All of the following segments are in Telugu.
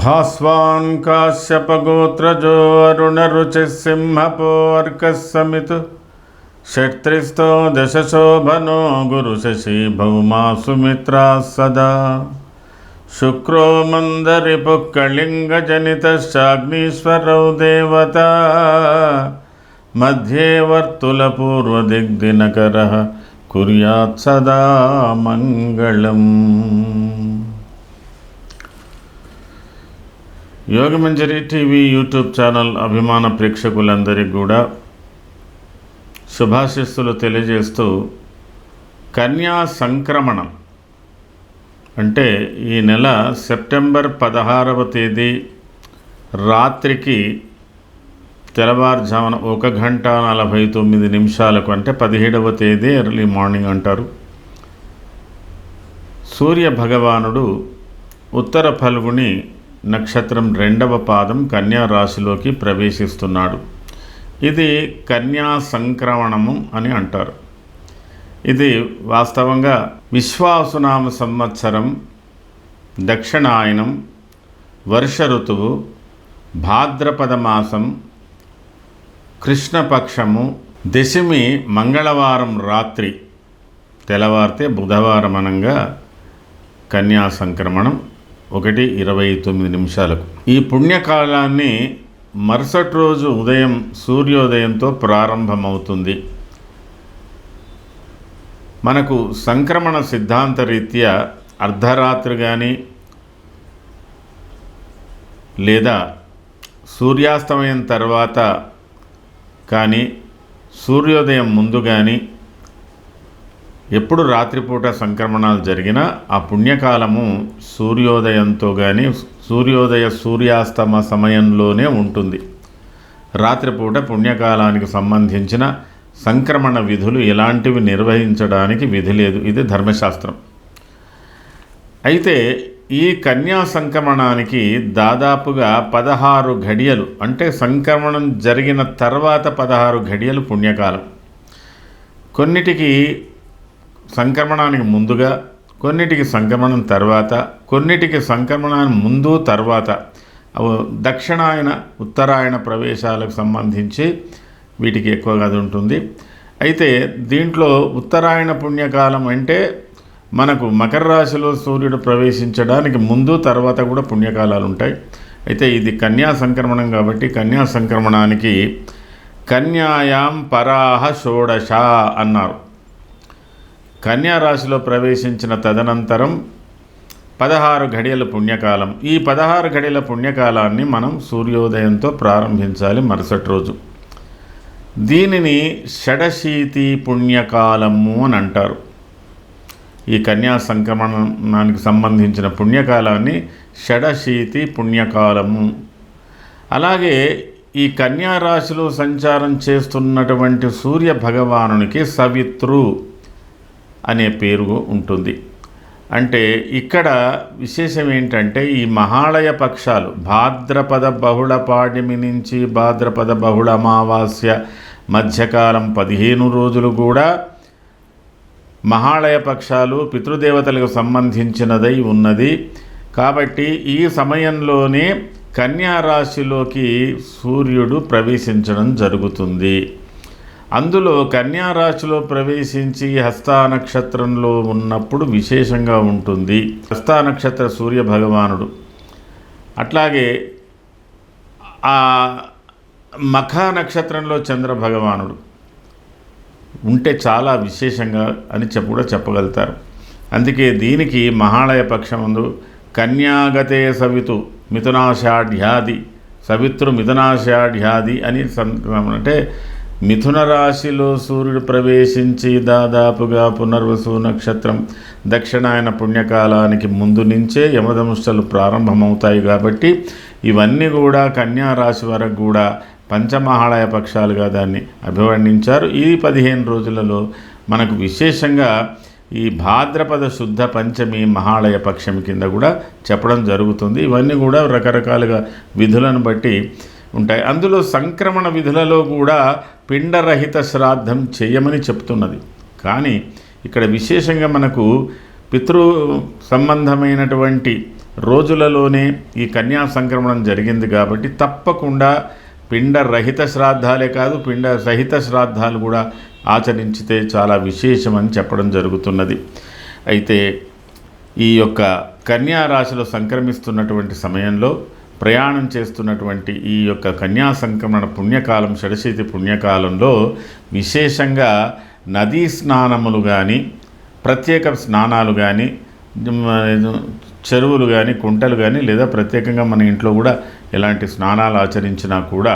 भास्वान् काश्यपगोत्रजो अरुणरुचिः सिंहपोऽर्कः समितु षट्त्रिस्थो दशशोभनो गुरुशशि भौमा सुमित्राः सदा शुक्रो मन्दरिपुः कलिङ्गजनितश्चाग्नीश्वरौ देवता मध्ये वर्तुलपूर्वदिग्दिनकरः कुर्यात् सदा मङ्गलम् యోగమంజరి టీవీ యూట్యూబ్ ఛానల్ అభిమాన ప్రేక్షకులందరికీ కూడా శుభాశిస్సులు తెలియజేస్తూ కన్యా సంక్రమణం అంటే ఈ నెల సెప్టెంబర్ పదహారవ తేదీ రాత్రికి తెల్లవారుజామున ఒక గంట నలభై తొమ్మిది నిమిషాలకు అంటే పదిహేడవ తేదీ ఎర్లీ మార్నింగ్ అంటారు. సూర్య భగవానుడు ఉత్తర ఫల్గుని నక్షత్రం రెండవ పాదం కన్యా రాశిలోకి ప్రవేశిస్తున్నాడు. ఇది కన్యా సంక్రమణము అని అంటారు. ఇది వాస్తవంగా విశ్వాసునామ సంవత్సరం దక్షిణాయనం వర్ష ఋతువు భాద్రపద మాసం కృష్ణపక్షము దశమి మంగళవారం రాత్రి తెల్లవారితే బుధవారం అనంగా కన్యా సంక్రమణం ఒకటి ఇరవై తొమ్మిది నిమిషాలకు. ఈ పుణ్యకాలాన్ని మరుసటి రోజు ఉదయం సూర్యోదయంతో ప్రారంభమవుతుంది. మనకు సంక్రమణ సిద్ధాంత రీత్యా అర్ధరాత్రి కానీ లేదా సూర్యాస్తమయం తర్వాత కానీ సూర్యోదయం ముందు కానీ ఎప్పుడు రాత్రిపూట సంక్రమణాలు జరిగినా ఆ పుణ్యకాలము సూర్యోదయంతో కానీ సూర్యోదయ సూర్యాస్తమ సమయంలోనే ఉంటుంది. రాత్రిపూట పుణ్యకాలానికి సంబంధించిన సంక్రమణ విధులు ఎలాంటివి నిర్వహించడానికి విధి లేదు. ఇది ధర్మశాస్త్రం. అయితే ఈ కన్యా సంక్రమణానికి దాదాపుగా పదహారు ఘడియలు అంటే సంక్రమణం జరిగిన తర్వాత పదహారు ఘడియలు పుణ్యకాలం. కొన్నిటికి సంక్రమణానికి ముందుగా కొన్నిటికి సంక్రమణం తర్వాత కొన్నిటికి సంక్రమణానికి ముందు తర్వాత దక్షిణాయన ఉత్తరాయణ ప్రవేశాలకు సంబంధించి వీటికి ఎక్కువగా అది ఉంటుంది. అయితే దీంట్లో ఉత్తరాయణ పుణ్యకాలం అంటే మనకు మకర రాశిలో సూర్యుడు ప్రవేశించడానికి ముందు తర్వాత కూడా పుణ్యకాలాలు ఉంటాయి. అయితే ఇది కన్యా సంక్రమణం కాబట్టి కన్యా సంక్రమణానికి కన్యాయాం పరాహ షోడశ అన్నారు. కన్యా రాశిలో ప్రవేశించిన తదనంతరం పదహారు ఘడియల పుణ్యకాలం. ఈ పదహారు ఘడియల పుణ్యకాలాన్ని మనం సూర్యోదయంతో ప్రారంభించాలి మరుసటి రోజు. దీనిని షడశీతి పుణ్యకాలము అని అంటారు. ఈ కన్యా సంక్రమణానికి సంబంధించిన పుణ్యకాలాన్ని షడశీతి పుణ్యకాలము. అలాగే ఈ కన్యా రాశిలో సంచారం చేస్తున్నటువంటి సూర్య భగవానునికి సవిత్రు అనే పేరు ఉంటుంది. అంటే ఇక్కడ విశేషం ఏంటంటే ఈ మహాళయ పక్షాలు భాద్రపద బహుళ పాడ్యమి నుంచి భాద్రపద బహుళ అమావాస్య మధ్యకాలం పదిహేను రోజులు కూడా మహాళయ పక్షాలు పితృదేవతలకు సంబంధించినదై ఉన్నది. కాబట్టి ఈ సమయంలోనే కన్యారాశిలోకి సూర్యుడు ప్రవేశించడం జరుగుతుంది. అందులో కన్యారాశిలో ప్రవేశించి హస్తా నక్షత్రంలో ఉన్నప్పుడు విశేషంగా ఉంటుంది. హస్తా నక్షత్ర సూర్య భగవానుడు. అట్లాగే ఆ మఖా నక్షత్రంలో చంద్ర భగవానుడు. ఉంటే చాలా విశేషంగా అని చెప్ప కూడా చెప్పగలుగుతారు. అందుకే దీనికి మహాళయ పక్షమందు కన్యాగతే సవితు మిథునాషాఢ్యాది సవిత్రు మిథునాషాఢ్యాది అని అంటే మిథున రాశిలో సూర్యుడు ప్రవేశించి దాదాపుగా పునర్వసు నక్షత్రం దక్షిణాయన పుణ్యకాలానికి ముందు నుంచే యమదంశలు ప్రారంభమవుతాయి కాబట్టి ఇవన్నీ కూడా కన్యా రాశి వరకు కూడా పంచమహాళయ పక్షాలుగా దాన్ని అభివర్ణించారు. ఈ పదిహేను రోజులలో మనకు విశేషంగా ఈ భాద్రపద శుద్ధ పంచమి మహాళయ పక్షం కింద కూడా చెప్పడం జరుగుతుంది. ఇవన్నీ కూడా రకరకాలుగా విధులను బట్టి ఉంటాయి. అందులో సంక్రమణ విధులలో కూడా పిండరహిత శ్రాద్ధం చేయమని చెప్తున్నది. కానీ ఇక్కడ విశేషంగా మనకు పితృ సంబంధమైనటువంటి రోజులలోనే ఈ కన్యా సంక్రమణం జరిగింది కాబట్టి తప్పకుండా పిండ రహిత శ్రాద్ధాలే కాదు పిండ సహిత శ్రాద్ధాలు కూడా ఆచరించితే చాలా విశేషమని చెప్పడం జరుగుతున్నది. అయితే ఈ యొక్క కన్యా రాశిలో సంక్రమిస్తున్నటువంటి సమయంలో ప్రయాణం చేస్తున్నటువంటి ఈ యొక్క కన్యా సంక్రమణ పుణ్యకాలం షడశీతి పుణ్యకాలంలో విశేషంగా నదీ స్నానములు కానీ ప్రత్యేక స్నానాలు కానీ చెరువులు కానీ కుంటలు కానీ లేదా ప్రత్యేకంగా మన ఇంట్లో కూడా ఎలాంటి స్నానాలు ఆచరించినా కూడా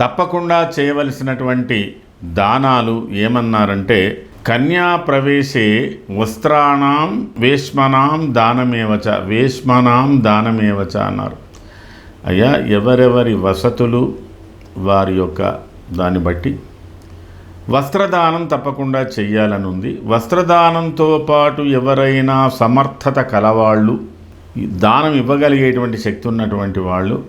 తప్పకుండా చేయవలసినటువంటి దానాలు ఏమన్నారంటే కన్యా ప్రవేశే వస్త్రాణం వేష్మనాం దానమేవచ వేష్మనాం దానమేవచ అన్నారు. అయ్యా ఎవరెవరి వసతులు వారి యొక్క దాన్ని బట్టి. వస్త్రదానం తప్పకుండా చెయ్యాలనుంది. వస్త్రదానంతో పాటు ఎవరైనా సమర్థత కలవాళ్ళు దానం ఇవ్వగలిగేటువంటి శక్తి ఉన్నటువంటి వాళ్ళు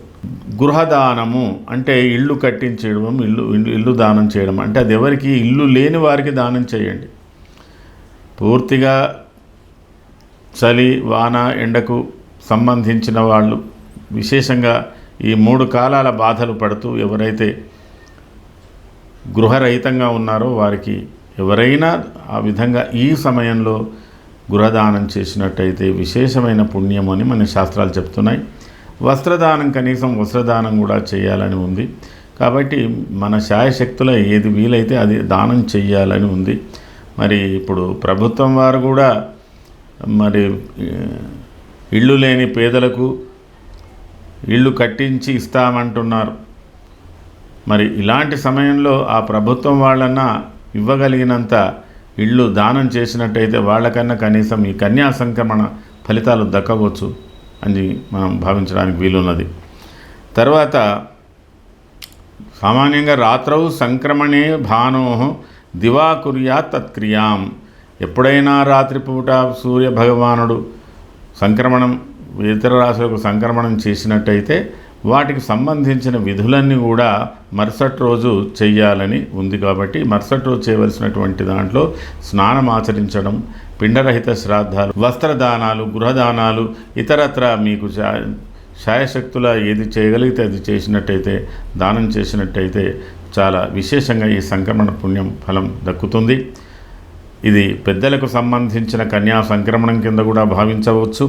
గృహదానము అంటే ఇల్లు కట్టించడం ఇల్లు ఇల్లు ఇల్లు దానం చేయడం అంటే అది ఎవరికి ఇల్లు లేని వారికి దానం చేయండి. పూర్తిగా చలి వాన ఎండకు సంబంధించిన వాళ్ళు విశేషంగా ఈ మూడు కాలాల బాధలు పడుతూ ఎవరైతే గృహరహితంగా ఉన్నారో వారికి ఎవరైనా ఆ విధంగా ఈ సమయంలో గృహదానం చేసినట్టయితే విశేషమైన పుణ్యం అని మన శాస్త్రాలు చెప్తున్నాయి. వస్త్రదానం కనీసం వస్త్రదానం కూడా చేయాలని ఉంది. కాబట్టి మన శాయశక్తుల ఏది వీలైతే అది దానం చేయాలని ఉంది. మరి ఇప్పుడు ప్రభుత్వం వారు కూడా మరి ఇళ్ళు లేని పేదలకు ఇళ్ళు కట్టించి ఇస్తామంటున్నారు. మరి ఇలాంటి సమయంలో ఆ ప్రభుత్వం వాళ్ళన్నా ఇవ్వగలిగినంత ఇళ్ళు దానం చేసినట్టయితే వాళ్ళకన్నా కనీసం ఈ కన్యా సంక్రమణ ఫలితాలు దక్కవచ్చు అని మనం భావించడానికి వీలున్నది. తర్వాత సామాన్యంగా రాత్రౌ సంక్రమణే భానో దివాకుర్యా తత్క్రియాం. ఎప్పుడైనా రాత్రిపూట సూర్య భగవానుడు సంక్రమణం ఇతర రాశులకు సంక్రమణం చేసినట్టయితే వాటికి సంబంధించిన విధులన్నీ కూడా మరుసటి రోజు చెయ్యాలని ఉంది కాబట్టి మరుసటి రోజు చేయవలసినటువంటి దాంట్లో స్నానం ఆచరించడం పిండరహిత శ్రాద్ధాలు వస్త్రదానాలు గృహదానాలు ఇతరత్ర మీకు శాయశక్తుల ఏది చేయగలిగితే అది చేసినట్టయితే దానం చేసినట్టయితే చాలా విశేషంగా ఈ సంక్రమణ పుణ్యం ఫలం దక్కుతుంది. ఇది పెద్దలకు సంబంధించిన కన్యా సంక్రమణం కింద కూడా భావించవచ్చు.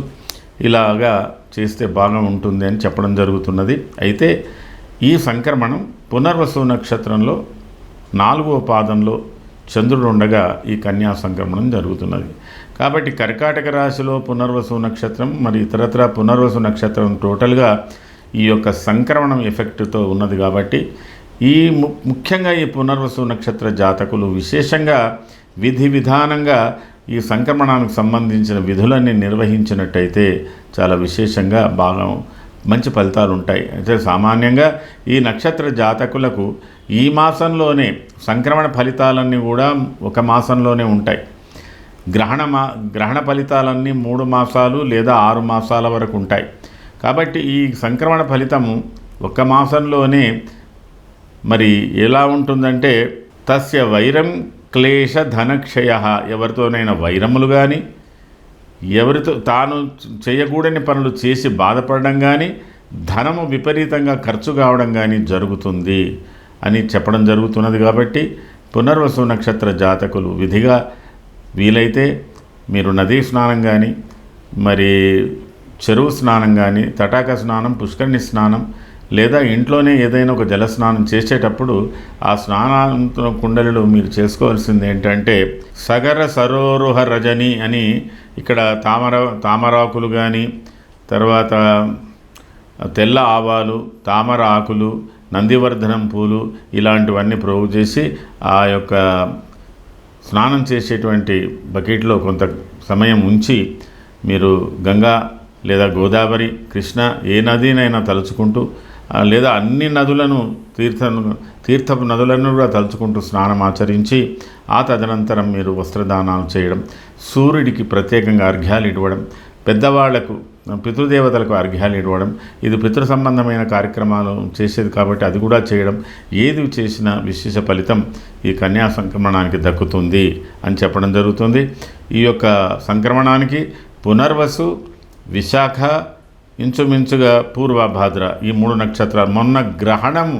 ఇలాగా చేస్తే బాగా ఉంటుంది అని చెప్పడం జరుగుతున్నది. అయితే ఈ సంక్రమణం పునర్వసు నక్షత్రంలో నాలుగవ పాదంలో చంద్రుడు ఉండగా ఈ కన్యా సంక్రమణం జరుగుతున్నది. కాబట్టి కర్కాటక రాశిలో పునర్వసు నక్షత్రం మరి ఇతరత్ర పునర్వసు నక్షత్రం టోటల్గా ఈ యొక్క సంక్రమణం ఎఫెక్ట్తో ఉన్నది కాబట్టి ఈ ముఖ్యంగా ఈ పునర్వసు నక్షత్ర జాతకులు విశేషంగా విధి విధానంగా ఈ సంక్రమణానికి సంబంధించిన విధులన్నీ నిర్వహించినట్టయితే చాలా విశేషంగా బాగా మంచి ఫలితాలు ఉంటాయి. అయితే సామాన్యంగా ఈ నక్షత్ర జాతకులకు ఈ మాసంలోనే సంక్రమణ ఫలితాలన్నీ కూడా ఒక మాసంలోనే ఉంటాయి. గ్రహణ మా గ్రహణ ఫలితాలన్నీ మూడు మాసాలు లేదా ఆరు మాసాల వరకు ఉంటాయి. కాబట్టి ఈ సంక్రమణ ఫలితము ఒక మాసంలోనే మరి ఎలా ఉంటుందంటే తస్య వైరం క్లేశ ధనక్షయ ఎవరితోనైనా వైరములు కానీ ఎవరితో తాను చేయకూడని పనులు చేసి బాధపడడం కానీ ధనము విపరీతంగా ఖర్చు కావడం కానీ జరుగుతుంది అని చెప్పడం జరుగుతున్నది కాబట్టి పునర్వసు నక్షత్ర జాతకులు విధిగా వీలైతే మీరు నదీ స్నానం కానీ మరి చెరువు స్నానం కానీ తటాక స్నానం పుష్కరిణి స్నానం లేదా ఇంట్లోనే ఏదైనా ఒక జల స్నానం చేసేటప్పుడు ఆ స్నానాంత కుండలిలో మీరు చేసుకోవాల్సింది ఏంటంటే సగర సరోరుహ రజని అని ఇక్కడ తామర తామరాకులు కానీ తర్వాత తెల్ల ఆవాలు తామర ఆకులు నందివర్ధనం పూలు ఇలాంటివన్నీ ప్రోగు చేసి ఆ యొక్క స్నానం చేసేటువంటి బకెట్లో కొంత సమయం ఉంచి మీరు గంగా లేదా గోదావరి కృష్ణ ఏ నదినైనా తలుచుకుంటూ లేదా అన్ని నదులను తీర్థ తీర్థపు నదులను కూడా తలుచుకుంటూ స్నానం ఆచరించి ఆ తదనంతరం మీరు వస్త్రదానాలు చేయడం సూర్యుడికి ప్రత్యేకంగా అర్ఘ్యాలు ఇవ్వడం పెద్దవాళ్ళకు పితృదేవతలకు అర్ఘ్యాలు ఇవ్వడం ఇది పితృ సంబంధమైన కార్యక్రమాలు చేసేది కాబట్టి అది కూడా చేయడం ఏది చేసిన విశేష ఫలితం ఈ కన్యా సంక్రమణానికి దక్కుతుంది అని చెప్పడం జరుగుతుంది. ఈ యొక్క సంక్రమణానికి పునర్వసు విశాఖ ఇంచుమించుగా పూర్వభాద్ర ఈ మూడు నక్షత్రాలు. మొన్న గ్రహణము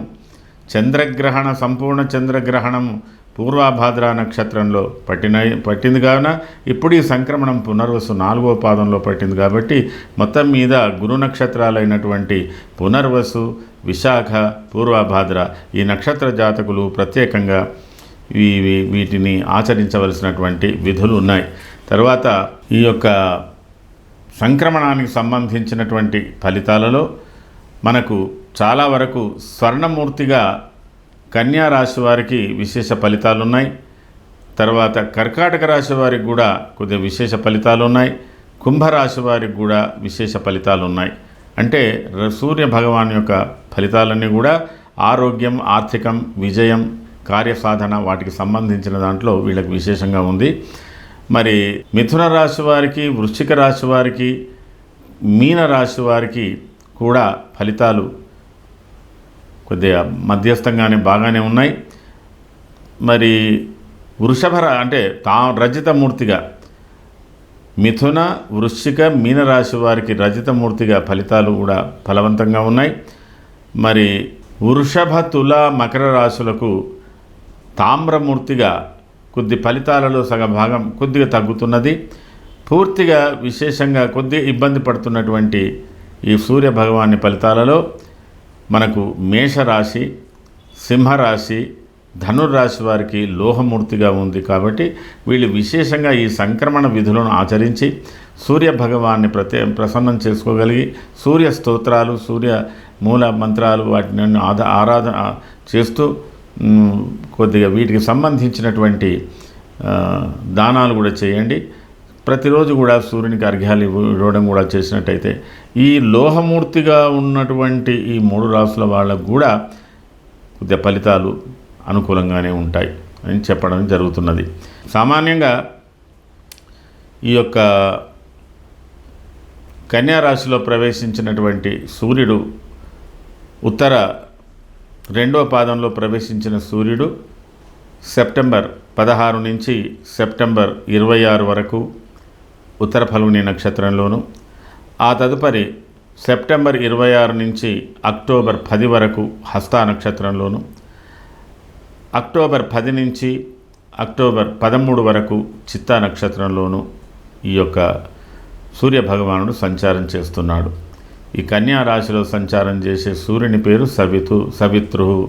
చంద్రగ్రహణ సంపూర్ణ చంద్రగ్రహణము పూర్వభాద్ర నక్షత్రంలో పట్టిన పట్టింది కావున ఇప్పుడు ఈ సంక్రమణం పునర్వసు నాలుగో పాదంలో పట్టింది కాబట్టి మొత్తం మీద గురు నక్షత్రాలైనటువంటి పునర్వసు విశాఖ పూర్వభాద్ర ఈ నక్షత్ర జాతకులు ప్రత్యేకంగా వీటిని ఆచరించవలసినటువంటి విధులు ఉన్నాయి. తర్వాత ఈ యొక్క సంక్రమణానికి సంబంధించినటువంటి ఫలితాలలో మనకు చాలా వరకు స్వర్ణమూర్తిగా కన్యా రాశి వారికి విశేష ఫలితాలు ఉన్నాయి తర్వాత కర్కాటక రాశి వారికి కూడా కొద్దిగా విశేష ఫలితాలు ఉన్నాయి కుంభరాశి వారికి కూడా విశేష ఫలితాలు ఉన్నాయి అంటే ర- సూర్య భగవాన్ యొక్క ఫలితాలన్నీ కూడా ఆరోగ్యం ఆర్థికం విజయం కార్యసాధన వాటికి సంబంధించిన దాంట్లో వీళ్ళకి విశేషంగా ఉంది. మరి మిథున రాశి వారికి వృశ్చిక రాశి వారికి మీన రాశి వారికి కూడా ఫలితాలు కొద్దిగా మధ్యస్థంగానే బాగానే ఉన్నాయి. మరి వృషభ అంటే తా రజితమూర్తిగా మిథున వృశ్చిక మీనరాశి వారికి రజితమూర్తిగా ఫలితాలు కూడా ఫలవంతంగా ఉన్నాయి. మరి వృషభ తుల మకర రాశులకు తామ్రమూర్తిగా కొద్ది ఫలితాలలో సగ భాగం కొద్దిగా తగ్గుతున్నది. పూర్తిగా విశేషంగా కొద్దిగా ఇబ్బంది పడుతున్నటువంటి ఈ సూర్య భగవాని ఫలితాలలో మనకు మేషరాశి సింహరాశి ధనుర్రాశి వారికి లోహమూర్తిగా ఉంది కాబట్టి వీళ్ళు విశేషంగా ఈ సంక్రమణ విధులను ఆచరించి సూర్య భగవాన్ని ప్రత్యే ప్రసన్నం చేసుకోగలిగి సూర్య స్తోత్రాలు సూర్య మూల మంత్రాలు వాటిని ఆధ ఆరాధన చేస్తూ కొద్దిగా వీటికి సంబంధించినటువంటి దానాలు కూడా చేయండి. ప్రతిరోజు కూడా సూర్యునికి అర్ఘ్యాలు ఇవ్వడం కూడా చేసినట్టయితే ఈ లోహమూర్తిగా ఉన్నటువంటి ఈ మూడు రాసుల వాళ్ళకు కూడా కొద్దిగా ఫలితాలు అనుకూలంగానే ఉంటాయి అని చెప్పడం జరుగుతున్నది. సామాన్యంగా ఈ యొక్క కన్యా రాశిలో ప్రవేశించినటువంటి సూర్యుడు ఉత్తర రెండవ పాదంలో ప్రవేశించిన సూర్యుడు సెప్టెంబర్ పదహారు నుంచి సెప్టెంబర్ ఇరవై ఆరు వరకు ఉత్తర ఫల్గుని నక్షత్రంలోను ఆ తదుపరి సెప్టెంబర్ ఇరవై ఆరు నుంచి అక్టోబర్ పది వరకు హస్తా నక్షత్రంలోను అక్టోబర్ పది నుంచి అక్టోబర్ పదమూడు వరకు చిత్తా నక్షత్రంలోను ఈ యొక్క సూర్య భగవానుడు సంచారం చేస్తున్నాడు. ఈ కన్యా రాశిలో సంచారం చేసే సూర్యుని పేరు సవితు సవితృ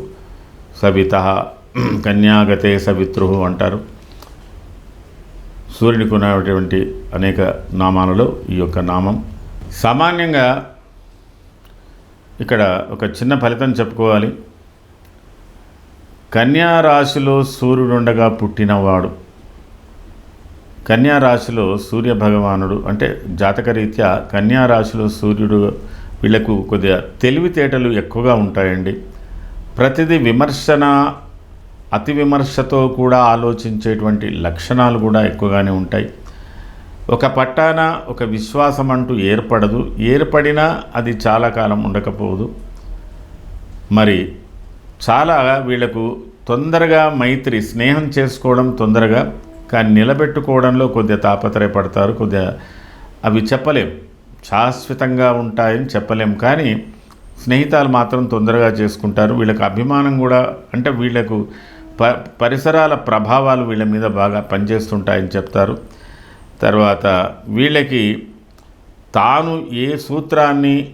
సవిత కన్యాగతే సవితృ అంటారు. సూర్యునికి ఉన్నటువంటి అనేక నామాలలో ఈ యొక్క నామం. సామాన్యంగా ఇక్కడ ఒక చిన్న ఫలితం చెప్పుకోవాలి. కన్యా రాశిలో సూర్యుడుండగా పుట్టినవాడు. కన్యా రాశిలో సూర్య భగవానుడు అంటే జాతకరీత్యా కన్యా రాశిలో సూర్యుడు వీళ్ళకు కొద్దిగా తెలివితేటలు ఎక్కువగా ఉంటాయండి. ప్రతిదీ విమర్శన అతి విమర్శతో కూడా ఆలోచించేటువంటి లక్షణాలు కూడా ఎక్కువగానే ఉంటాయి. ఒక పట్టాన ఒక విశ్వాసం అంటూ ఏర్పడదు. ఏర్పడినా అది చాలా కాలం ఉండకపోదు. మరి చాలా వీళ్ళకు తొందరగా మైత్రి స్నేహం చేసుకోవడం తొందరగా కానీ నిలబెట్టుకోవడంలో కొద్దిగా తాపత్రయపడతారు కొద్దిగా అవి చెప్పలేం. శాశ్వతంగా ఉంటాయని చెప్పలేం. కానీ స్నేహితాలు మాత్రం తొందరగా చేసుకుంటారు. వీళ్ళకి అభిమానం కూడా అంటే వీళ్ళకు ప పరిసరాల ప్రభావాలు వీళ్ళ మీద బాగా పనిచేస్తుంటాయని చెప్తారు. తర్వాత వీళ్ళకి తాను ఏ సూత్రాన్ని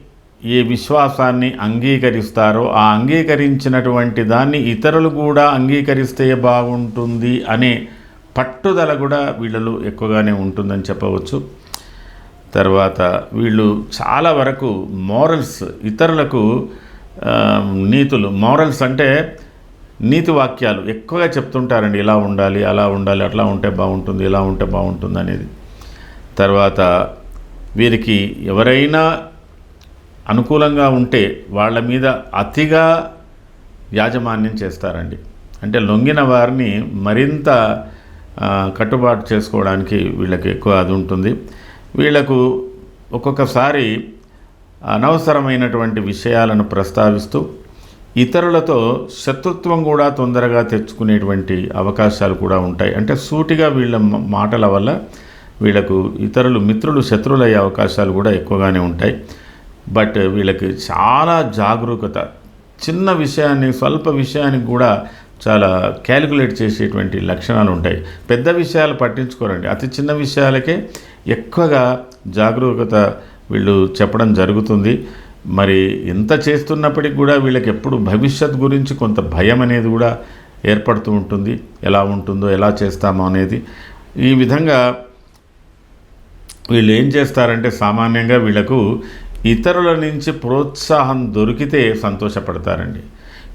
ఏ విశ్వాసాన్ని అంగీకరిస్తారో ఆ అంగీకరించినటువంటి దాన్ని ఇతరులు కూడా అంగీకరిస్తే బాగుంటుంది అనే పట్టుదల కూడా వీళ్ళలో ఎక్కువగానే ఉంటుందని చెప్పవచ్చు. తర్వాత వీళ్ళు చాలా వరకు మోరల్స్ ఇతరులకు నీతులు మోరల్స్ అంటే నీతి వాక్యాలు ఎక్కువగా చెప్తుంటారండి. ఇలా ఉండాలి అలా ఉండాలి అట్లా ఉంటే బాగుంటుంది ఇలా ఉంటే బాగుంటుంది అనేది. తర్వాత వీరికి ఎవరైనా అనుకూలంగా ఉంటే వాళ్ళ మీద అతిగా యాజమాన్యం చేస్తారండి. అంటే లొంగిన వారిని మరింత కట్టుబాటు చేసుకోవడానికి వీళ్ళకి ఎక్కువ అది ఉంటుంది. వీళ్ళకు ఒక్కొక్కసారి అనవసరమైనటువంటి విషయాలను ప్రస్తావిస్తూ ఇతరులతో శత్రుత్వం కూడా తొందరగా తెచ్చుకునేటువంటి అవకాశాలు కూడా ఉంటాయి. అంటే సూటిగా వీళ్ళ మాటల వల్ల వీళ్ళకు ఇతరులు మిత్రులు శత్రులయ్యే అవకాశాలు కూడా ఎక్కువగానే ఉంటాయి. బట్ వీళ్ళకి చాలా జాగరూకత చిన్న విషయాన్ని స్వల్ప విషయానికి కూడా చాలా క్యాలిక్యులేట్ చేసేటువంటి లక్షణాలు ఉంటాయి. పెద్ద విషయాలు పట్టించుకోరండి. అతి చిన్న విషయాలకే ఎక్కువగా జాగరూకత వీళ్ళు చెప్పడం జరుగుతుంది. మరి ఇంత చేస్తున్నప్పటికి కూడా వీళ్ళకి ఎప్పుడు భవిష్యత్ గురించి కొంత భయం అనేది కూడా ఏర్పడుతూ ఉంటుంది. ఎలా ఉంటుందో ఎలా చేస్తామో అనేది. ఈ విధంగా వీళ్ళు ఏం చేస్తారంటే సామాన్యంగా వీళ్ళకు ఇతరుల నుంచి ప్రోత్సాహం దొరికితే సంతోషపడతారండి.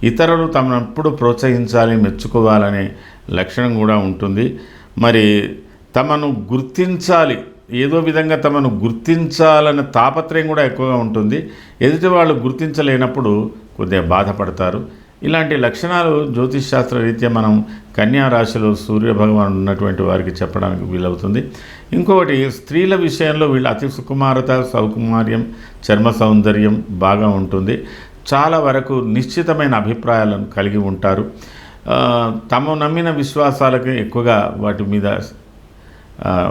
ఇతరులు తమను ఎప్పుడు ప్రోత్సహించాలి మెచ్చుకోవాలనే లక్షణం కూడా ఉంటుంది. మరి తమను గుర్తించాలి ఏదో విధంగా తమను గుర్తించాలన్న తాపత్రయం కూడా ఎక్కువగా ఉంటుంది. ఎదుటి వాళ్ళు గుర్తించలేనప్పుడు కొద్దిగా బాధపడతారు. ఇలాంటి లక్షణాలు జ్యోతిష్ శాస్త్ర రీత్యా మనం కన్యా రాశిలో సూర్య ఉన్నటువంటి వారికి చెప్పడానికి వీలవుతుంది. ఇంకొకటి స్త్రీల విషయంలో వీళ్ళు అతి సుకుమారత సౌకుమార్యం చర్మ సౌందర్యం బాగా ఉంటుంది. చాలా వరకు నిశ్చితమైన అభిప్రాయాలను కలిగి ఉంటారు. తమ నమ్మిన విశ్వాసాలకి ఎక్కువగా వాటి మీద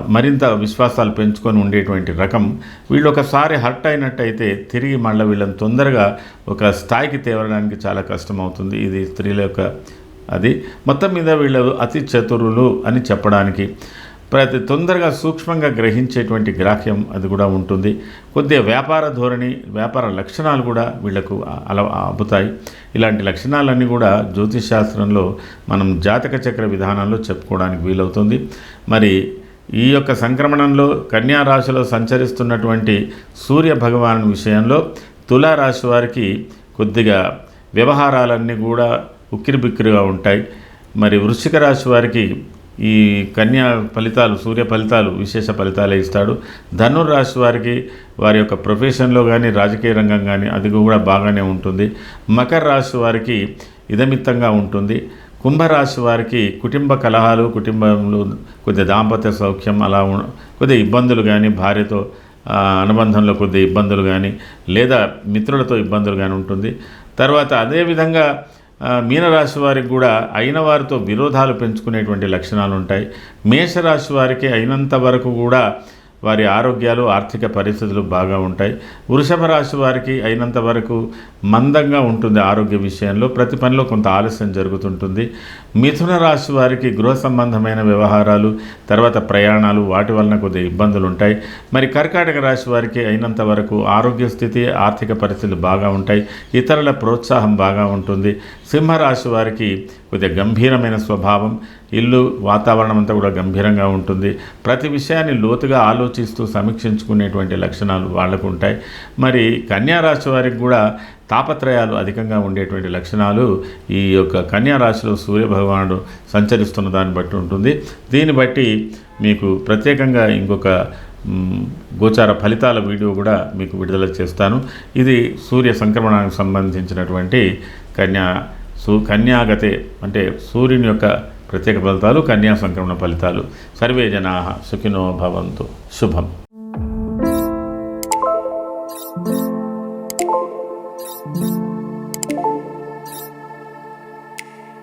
మరింత విశ్వాసాలు పెంచుకొని ఉండేటువంటి రకం. వీళ్ళు ఒకసారి హర్ట్ అయినట్టయితే తిరిగి మళ్ళీ వీళ్ళని తొందరగా ఒక స్థాయికి తేవడానికి చాలా కష్టమవుతుంది. ఇది స్త్రీల యొక్క అది మొత్తం మీద వీళ్ళు అతి చతురులు అని చెప్పడానికి. ప్రతి తొందరగా సూక్ష్మంగా గ్రహించేటువంటి గ్రాహ్యం అది కూడా ఉంటుంది. కొద్దిగా వ్యాపార ధోరణి వ్యాపార లక్షణాలు కూడా వీళ్ళకు అల అబ్బుతాయి. ఇలాంటి లక్షణాలన్నీ కూడా జ్యోతిష్ శాస్త్రంలో మనం జాతక చక్ర విధానంలో చెప్పుకోవడానికి వీలవుతుంది. మరి ఈ యొక్క సంక్రమణంలో కన్యా రాశిలో సంచరిస్తున్నటువంటి సూర్య భగవాను విషయంలో తులా రాశి వారికి కొద్దిగా వ్యవహారాలన్నీ కూడా ఉక్కిరిబిక్కిరిగా ఉంటాయి. మరి వృశ్చిక రాశి వారికి ఈ కన్యా ఫలితాలు సూర్య ఫలితాలు విశేష ఫలితాలే ఇస్తాడు. ధనుర్రాశి వారికి వారి యొక్క ప్రొఫెషన్లో కానీ రాజకీయ రంగం కానీ అది కూడా బాగానే ఉంటుంది. మకర రాశి వారికి ఇదమిత్తంగా ఉంటుంది. కుంభరాశి వారికి కుటుంబ కలహాలు కుటుంబంలో కొద్దిగా దాంపత్య సౌఖ్యం అలా కొద్దిగా ఇబ్బందులు కానీ భార్యతో అనుబంధంలో కొద్దిగా ఇబ్బందులు కానీ లేదా మిత్రులతో ఇబ్బందులు కానీ ఉంటుంది. తర్వాత అదేవిధంగా మీనరాశి వారికి కూడా అయిన వారితో విరోధాలు పెంచుకునేటువంటి లక్షణాలు ఉంటాయి మేషరాశి వారికి అయినంత వరకు కూడా వారి ఆరోగ్యాలు ఆర్థిక పరిస్థితులు బాగా ఉంటాయి. వృషభ రాశి వారికి అయినంత వరకు మందంగా ఉంటుంది ఆరోగ్య విషయంలో. ప్రతి పనిలో కొంత ఆలస్యం జరుగుతుంటుంది. మిథున రాశి వారికి గృహ సంబంధమైన వ్యవహారాలు తర్వాత ప్రయాణాలు వాటి వలన కొద్దిగా ఇబ్బందులు ఉంటాయి. మరి కర్కాటక రాశి వారికి అయినంత వరకు ఆరోగ్య స్థితి ఆర్థిక పరిస్థితులు బాగా ఉంటాయి. ఇతరుల ప్రోత్సాహం బాగా ఉంటుంది. సింహరాశి వారికి కొద్దిగా గంభీరమైన స్వభావం ఇల్లు వాతావరణం అంతా కూడా గంభీరంగా ఉంటుంది. ప్రతి విషయాన్ని లోతుగా ఆలోచిస్తూ సమీక్షించుకునేటువంటి లక్షణాలు వాళ్ళకు ఉంటాయి. మరి కన్యా రాశి వారికి కూడా తాపత్రయాలు అధికంగా ఉండేటువంటి లక్షణాలు ఈ యొక్క కన్యా రాశిలో సూర్యభగవానుడు సంచరిస్తున్న దాన్ని బట్టి ఉంటుంది. దీన్ని బట్టి మీకు ప్రత్యేకంగా ఇంకొక గోచార ఫలితాల వీడియో కూడా మీకు విడుదల చేస్తాను. ఇది సూర్య సంక్రమణానికి సంబంధించినటువంటి కన్యా సు కన్యాగతే అంటే సూర్యుని యొక్క ప్రత్యేక ఫలితాలు కన్యా సంక్రమణ ఫలితాలు. సర్వే జనా సుఖినో భవంతు. శుభం.